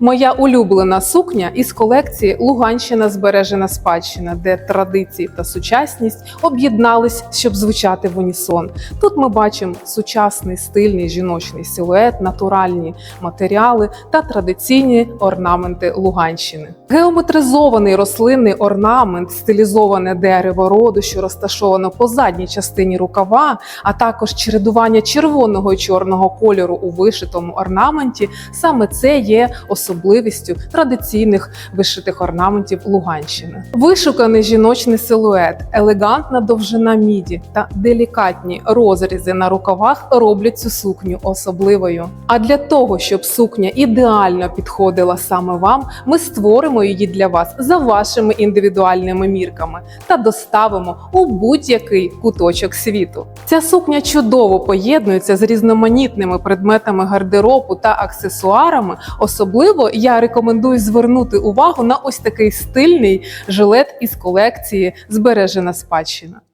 Моя улюблена сукня із колекції Луганщина збережена спадщина, де традиції та сучасність об'єднались, щоб звучати в унісон. Тут ми бачимо сучасний стильний жіночний силует, натуральні матеріали та традиційні орнаменти Луганщини. Геометризований рослинний орнамент, стилізоване дерево роду, що розташовано по задній частині рукава, а також чередування червоного і чорного кольору у вишитому орнаменті. Саме це є особливістю традиційних вишитих орнаментів Луганщини. Вишуканий жіночний силует, елегантна довжина міді та делікатні розрізи на рукавах роблять цю сукню особливою. А для того, щоб сукня ідеально підходила саме вам, ми створимо її для вас за вашими індивідуальними мірками та доставимо у будь-який куточок світу. Ця сукня чудово поєднується з різноманітними предметами гардеробу та аксесуарами. Особливо я рекомендую звернути увагу на ось такий стильний жилет із колекції Збережена спадщина.